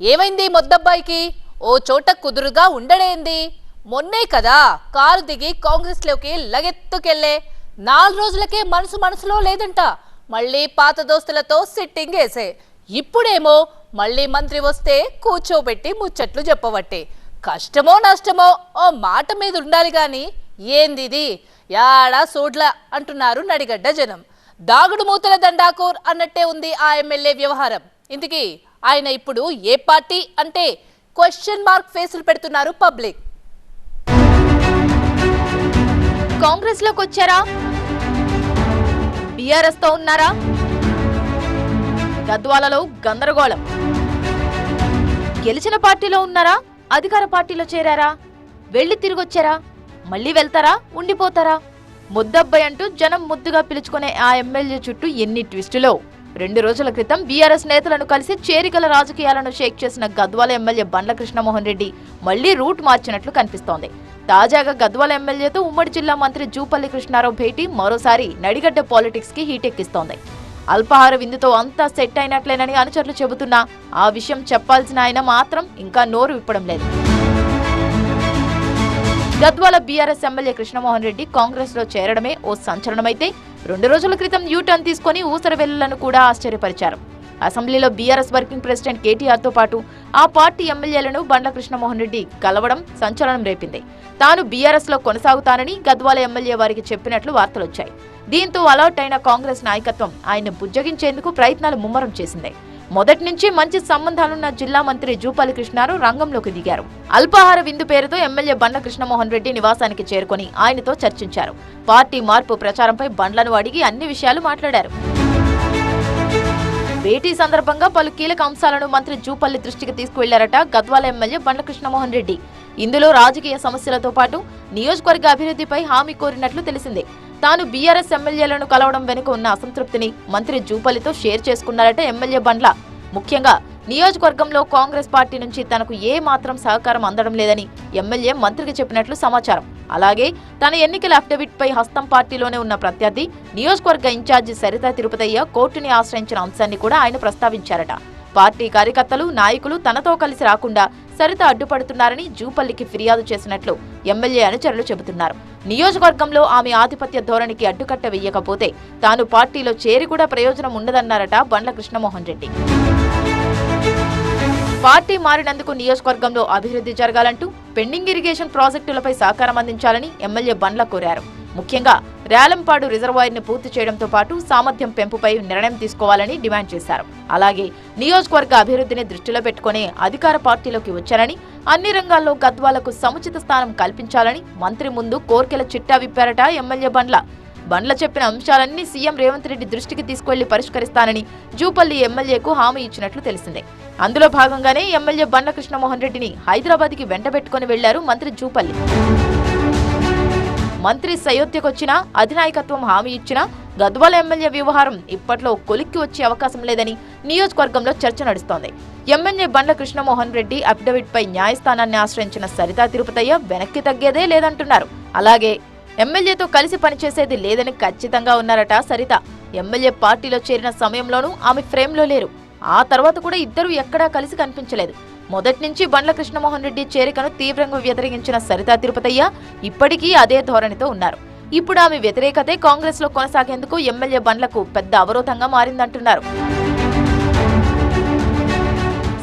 ఏమైంది మొద్దబ్బాయికి? ఓ చోట కుదురుగా ఉండడేంది మొన్నే కదా కారు దిగి కాంగ్రెస్లోకి లగెత్తుకెళ్ళే నాలుగు రోజులకే మనసు మనసులో లేదంట. మళ్ళీ పాత దోస్తులతో సిట్టింగ్ వేసే. ఇప్పుడేమో మళ్ళీ మంత్రి వస్తే కూర్చోబెట్టి ముచ్చట్లు చెప్పవట్టే కష్టమో నష్టమో ఓ మాట మీద ఉండాలి గాని ఏందిది యాడా సూడ్ల అంటున్నారు నడిగడ్డ జనం. దాగుడు మూతల దండాకూర్ అన్నట్టే ఉంది ఆ ఎమ్మెల్యే వ్యవహారం. ఇంతకీ ఆయన ఇప్పుడు ఏ పార్టీ అంటే క్వశ్చన్ మార్క్ ఫేసులు పెడుతున్నారు పబ్లిక్ కాంగ్రెస్లోకి వచ్చారా బీఆర్ఎస్తో ఉన్నారా? గద్వాలలో గందరగోళం. గెలిచిన పార్టీలో ఉన్నారా? అధికార పార్టీలో చేరారా? వెళ్ళి తిరిగొచ్చారా? మళ్ళీ వెళ్తారా? ఉండిపోతారా? ముద్దబ్బాయి అంటూ జనం ముద్దుగా పిలుచుకునే ఆ ఎమ్మెల్యే చుట్టూ ఎన్ని ట్విస్టులో. రెండు రోజుల క్రితం బీఆర్ఎస్ నేతలను కలిసి చేరికల రాజకీయాలను షేక్ చేసిన గద్వాల ఎమ్మెల్యే బండ్ల కృష్ణమోహన్ రెడ్డి మళ్ళీ రూట్ మార్చినట్లు కనిపిస్తోంది. తాజాగా గద్వాల ఎమ్మెల్యేతో ఉమ్మడి జిల్లా మంత్రి జూపల్లి కృష్ణారావు భేటీ మరోసారి నడిగడ్డ పాలిటిక్స్కి హీటెక్కిస్తోంది అల్పాహార విందుతో అంతా సెట్ అయినట్లేనని అనుచరులు చెబుతున్నా ఆ విషయం చెప్పాల్సిన ఆయన మాత్రం ఇంకా నోరు విప్పడం లేదు. గద్వాల బీఆర్ఎస్ ఎమ్మెల్యే కృష్ణమోహన్ రెడ్డి కాంగ్రెస్లో చేరడమే ఓ సంచలనమైతే. రెండు రోజుల క్రితం యూటర్న్ తీసుకుని ఊసరవెల్లులను కూడా ఆశ్చర్యపరిచారు. అసెంబ్లీలో బీఆర్ఎస్ వర్కింగ్ ప్రెసిడెంట్ కేటీఆర్తో పాటు ఆ పార్టీ ఎమ్మెల్యేలను బండ్ల కృష్ణమోహన్ రెడ్డి కలవడం సంచలనం రేపింది. తాను బీఆర్ఎస్లో కొనసాగుతానని గద్వాల ఎమ్మెల్యే వారికి చెప్పినట్లు వార్తలొచ్చాయి. దీంతో అలర్ట్ అయిన కాంగ్రెస్ నాయకత్వం ఆయన్ని బుజ్జగించేందుకు ప్రయత్నాలు ముమ్మరం చేసింది. మొదటి నుంచి మంచి సంబంధాలున్న జిల్లా మంత్రి జూపల్లి కృష్ణారావు రంగంలోకి దిగారు. అల్పాహార విందు పేరుతో ఎమ్మెల్యే బండ్ల కృష్ణమోహన్ రెడ్డి నివాసానికి చేరుకొని ఆయనతో చర్చించారు. పార్టీ మార్పు ప్రచారంపై బండ్లను అడిగి అన్ని విషయాలు మాట్లాడారు. భేటీ సందర్భంగా పలు కీలక అంశాలను మంత్రి జూపల్లి దృష్టికి తీసుకువెళ్ళారట గద్వాల ఎమ్మెల్యే బండ్ల కృష్ణమోహన్ రెడ్డి. ఇందులో రాజకీయ సమస్యలతో పాటు నియోజకవర్గ అభివృద్ధిపై హామీ కోరినట్లు తెలిసిందే. తాను బీఆర్ఎస్ ఎమ్మెల్యేలను కలవడం వెనుక ఉన్న అసంతృప్తిని మంత్రి జూపల్లితో షేర్ చేసుకున్నారట ఎమ్మెల్యే బండ్ల. ముఖ్యంగా నియోజకవర్గంలో కాంగ్రెస్ పార్టీ నుంచి తనకు ఏ మాత్రం సహకారం అందడం లేదని ఎమ్మెల్యే మంత్రికి చెప్పినట్లు సమాచారం. అలాగే తన ఎన్నికల అఫిడవిట్ పై హస్తం పార్టీలోనే ఉన్న ప్రత్యర్థి నియోజకవర్గ ఇన్ఛార్జి సరితా తిరుపతయ్య కోర్టుని ఆశ్రయించిన అంశాన్ని కూడా ఆయన ప్రస్తావించారట. పార్టీ కార్యకర్తలు నాయకులు తనతో కలిసి రాకుండా సరిత అడ్డుపడుతున్నారని జూపల్లికి ఫిర్యాదు చేసినట్లు ఎమ్మెల్యే అనుచరులు చెబుతున్నారు. నియోజకవర్గంలో ఆమె ఆధిపత్య ధోరణికి అడ్డుకట్ట వేయకపోతే తాను పార్టీలో చేరి కూడా ప్రయోజనం ఉండదన్నారట బండ్ల కృష్ణమోహన్ రెడ్డి. పార్టీ మారినందుకు నియోజకవర్గంలో అభివృద్ధి జరగాలంటూ పెండింగ్ ఇరిగేషన్ ప్రాజెక్టులపై సహకారం అందించాలని ఎమ్మెల్యే బండ్ల కోరారు. ముఖ్యంగా రేలంపాడు రిజర్వాయర్ను పూర్తి చేయడంతో పాటు సామర్థ్యం పెంపుపై నిర్ణయం తీసుకోవాలని డిమాండ్ చేశారు. అలాగే నియోజకవర్గ అభివృద్ధిని దృష్టిలో పెట్టుకుని అధికార పార్టీలోకి వచ్చారని అన్ని రంగాల్లో గద్వాలకు సముచిత స్థానం కల్పించాలని మంత్రి ముందు కోర్కెల చిట్టా విప్పారట ఎమ్మెల్యే బండ్ల. బండ్ల చెప్పిన అంశాలన్నీ సీఎం రేవంత్ రెడ్డి దృష్టికి తీసుకెళ్ళి పరిష్కరిస్తానని జూపల్లి ఎమ్మెల్యేకు హామీ ఇచ్చినట్లు తెలిసిందే. అందులో భాగంగానే ఎమ్మెల్యే బండ్ల కృష్ణమోహన్ రెడ్డిని హైదరాబాద్కి వెంటబెట్టుకుని వెళ్ళారు మంత్రి జూపల్లి. మంత్రి సయోధ్యకొచ్చినా అధినాయకత్వం హామీ ఇచ్చినా గద్వాల ఎమ్మెల్యే వ్యవహారం ఇప్పట్లో కొలిక్కి వచ్చే అవకాశం లేదని నియోజకవర్గంలో చర్చ నడుస్తోంది. ఎమ్మెల్యే బండ్ల కృష్ణమోహన్ రెడ్డి అఫిడవిట్పై న్యాయస్థానాన్ని ఆశ్రయించిన సరితా తిరుపతయ్య వెనక్కి తగ్గేదే లేదంటున్నారు. అలాగే ఎమ్మెల్యేతో కలిసి పనిచేసేది లేదని ఖచ్చితంగా ఉన్నారట సరిత. ఎమ్మెల్యే పార్టీలో చేరిన సమయంలోనూ ఆమె ఫ్రేమ్లో లేరు. ఆ తర్వాత కూడా ఇద్దరు ఎక్కడా కలిసి కనిపించలేదు. మొదటి నుంచి బండ్ల కృష్ణమోహన్ రెడ్డి చేరికను తీవ్రంగా వ్యతిరేకించిన సరితా తిరుపతయ్య ఇప్పటికీ అదే ధోరణితో ఉన్నారు. ఇప్పుడు ఆమె వ్యతిరేకతే కాంగ్రెస్లో కొనసాగేందుకు ఎమ్మెల్యే బండ్లకు పెద్ద అవరోధంగా మారిందంటున్నారు.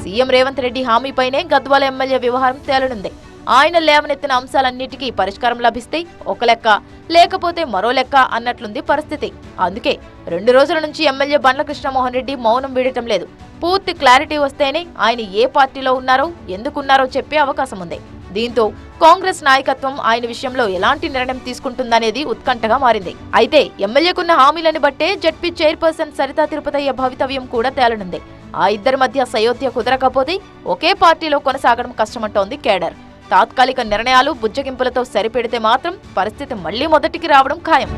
సీఎం రేవంత్ రెడ్డి హామీపైనే గద్వాల ఎమ్మెల్యే వ్యవహారం తేలనుంది. ఆయన లేవనెత్తిన అంశాలన్నిటికీ పరిష్కారం లభిస్తే ఒక లెక్క లేకపోతే మరో లెక్క అన్నట్లుంది పరిస్థితి. అందుకే రెండు రోజుల నుంచి ఎమ్మెల్యే బండ్ల కృష్ణమోహన్ రెడ్డి మౌనం వీడటం లేదు. పూర్తి క్లారిటీ వస్తేనే ఆయన ఏ పార్టీలో ఉన్నారో ఎందుకున్నారో చెప్పే అవకాశం ఉంది దీంతో కాంగ్రెస్ నాయకత్వం ఆయన విషయంలో ఎలాంటి నిర్ణయం తీసుకుంటుందనేది ఉత్కంఠగా మారింది. అయితే ఎమ్మెల్యేకున్న హామీలను బట్టే జడ్పీ చైర్పర్సన్ సరితా తిరుపతయ్య భవితవ్యం కూడా తేలనుంది. ఆ ఇద్దరి మధ్య సయోధ్య కుదరకపోతే ఒకే పార్టీలో కొనసాగడం కష్టమంటోంది కేడర్. తాత్కాలిక నిర్ణయాలు బుజ్జగింపులతో సరిపెడితే మాత్రం పరిస్థితి మళ్ళీ మొదటికి రావడం ఖాయం.